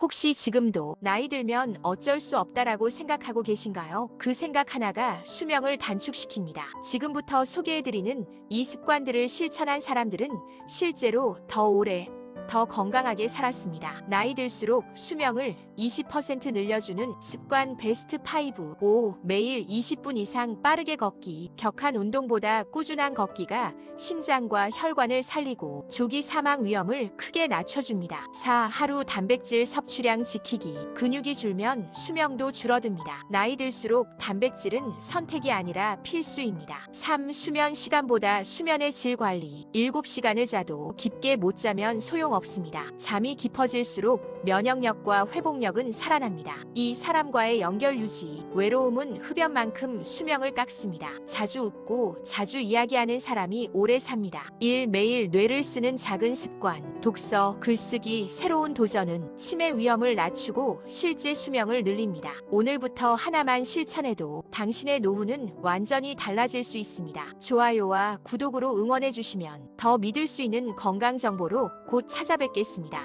혹시 지금도 나이 들면 어쩔 수 없다라고 생각하고 계신가요? 그 생각 하나가 수명을 단축시킵니다. 지금부터 소개해드리는 이 습관들을 실천한 사람들은 실제로 더 오래 더 건강하게 살았습니다. 나이 들수록 수명을 20% 늘려주는 습관 베스트 5. 5. 매일 20분 이상 빠르게 걷기. 격한 운동보다 꾸준한 걷기가 심장과 혈관을 살리고 조기 사망 위험을 크게 낮춰줍니다. 4. 하루 단백질 섭취량 지키기. 근육이 줄면 수명도 줄어듭니다. 나이 들수록 단백질은 선택이 아니라 필수입니다. 3. 수면 시간보다 수면의 질 관리. 7시간을 자도 깊게 못 자면 소용없습니다. 잠이 깊어질수록 면역력과 회복력은 살아납니다. 이 사람과의 연결 유지. 외로움은 흡연만큼 수명을 깎습니다. 자주 웃고 자주 이야기하는 사람이 오래 삽니다. 1. 매일 뇌를 쓰는 작은 습관. 독서, 글쓰기, 새로운 도전은 치매 위험을 낮추고 실제 수명을 늘립니다. 오늘부터 하나만 실천해도 당신의 노후는 완전히 달라질 수 있습니다. 좋아요와 구독으로 응원해 주시면 더 믿을 수 있는 건강 정보로 곧 찾아뵙겠습니다.